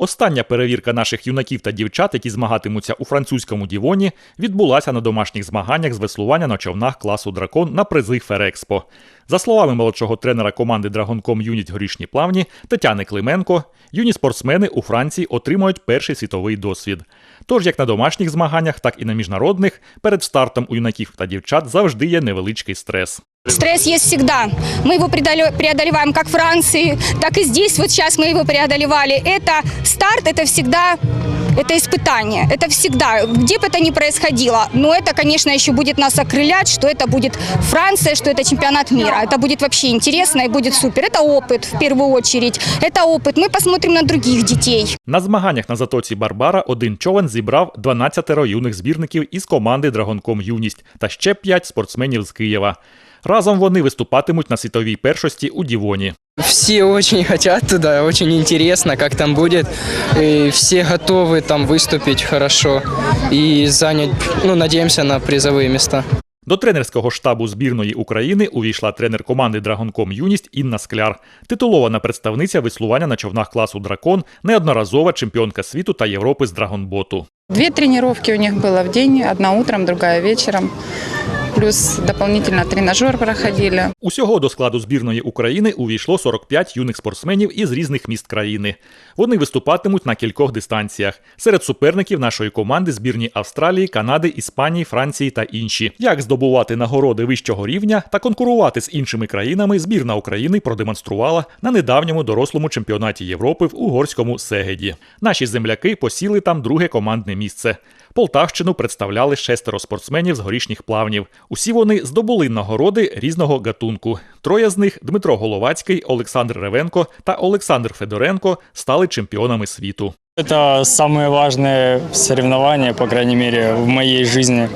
Остання перевірка наших юнаків та дівчат, які змагатимуться у французькому Дівоні, відбулася на домашніх змаганнях з веслування на човнах класу Дракон на призи Ферекспо. За словами молодшого тренера команди Драгонком Юніт Горішні Плавні Тетяни Клименко, юні спортсмени у Франції отримують перший світовий досвід. Тож як на домашніх змаганнях, так і на міжнародних, перед стартом у юнаків та дівчат завжди є невеличкий стрес. Стресс есть всегда. Мы его преодоле- преодолеваем как в Франции, так и здесь. Вот сейчас мы его преодолевали. Это старт, это всегда это испытание. Это всегда, где бы это ни происходило. Но это, конечно, еще будет нас окрылять, что это будет Франция, что это чемпионат мира. Это будет вообще интересно и будет супер. Это опыт, в первую очередь. Это опыт. Мы посмотрим на других детей. На змаганнях на затоці Барбара один човен зібрав 12 юних збірників із команди Драгонком Юність та ще 5 спортсменів з Києва. Разом вони виступатимуть на світовій першості у Дівоні. Все очень хотят туда, очень интересно, как там будет. И все готовы там выступить хорошо и занять, ну, надеемся на призовые места. До тренерського штабу збірної України увійшла тренер команди Драгонком Юність Інна Скляр, титулована представниця веслування на човнах класу Дракон, неодноразова чемпіонка світу та Європи з драгонботу. Две тренировки у них было в день, одна утром, другая вечером. Плюс дополнительно тренажер проходили. Усього до складу збірної України увійшло 45 юних спортсменів із різних міст країни. Вони виступатимуть на кількох дистанціях. Серед суперників нашої команди збірні Австралії, Канади, Іспанії, Франції та інші. Як здобувати нагороди вищого рівня та конкурувати з іншими країнами, збірна України продемонструвала на недавньому дорослому чемпіонаті Європи в угорському Сегеді. Наші земляки посіли там друге командне місце. Полтавщину представляли шестеро спортсменів з горішніх плавнів. Усі вони здобули нагороди різного гатунку. Троє з них Дмитро Головацький, Олександр Ревенко та Олександр Федоренко стали чемпіонами світу. Это самое важное соревнование, по крайней мере, в моей жизни.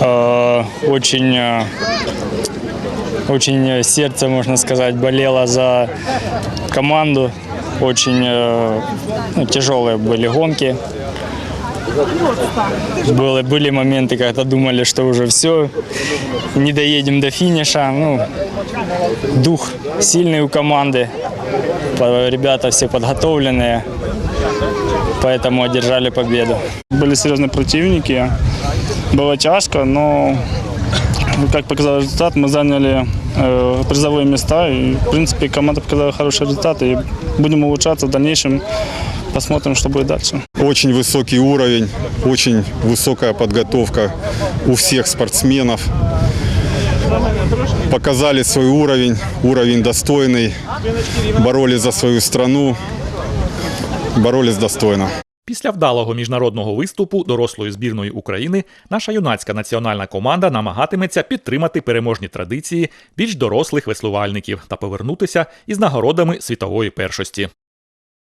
Э, Очень, э, очень сердце, можно сказать, болело за команду. Очень э, ну, тяжелые были гонки. Были, были моменты, когда думали, что уже все, не доедем до финиша. Ну, дух сильный у команды, ребята все подготовленные, поэтому одержали победу. Были серьезные противники. Было тяжко, но, как показал результат, мы заняли э, призовые места. И, в принципе, команда показала хороший результат. И будем улучшаться в дальнейшем. Посмотрим, что будет дальше. Очень высокий уровень, очень высокая подготовка у всех спортсменов. Показали свой уровень, уровень достойный, боролись за свою страну, боролись достойно. Після вдалого міжнародного виступу дорослої збірної України наша юнацька національна команда намагатиметься підтримати переможні традиції більш дорослих веслувальників та повернутися із нагородами світової першості.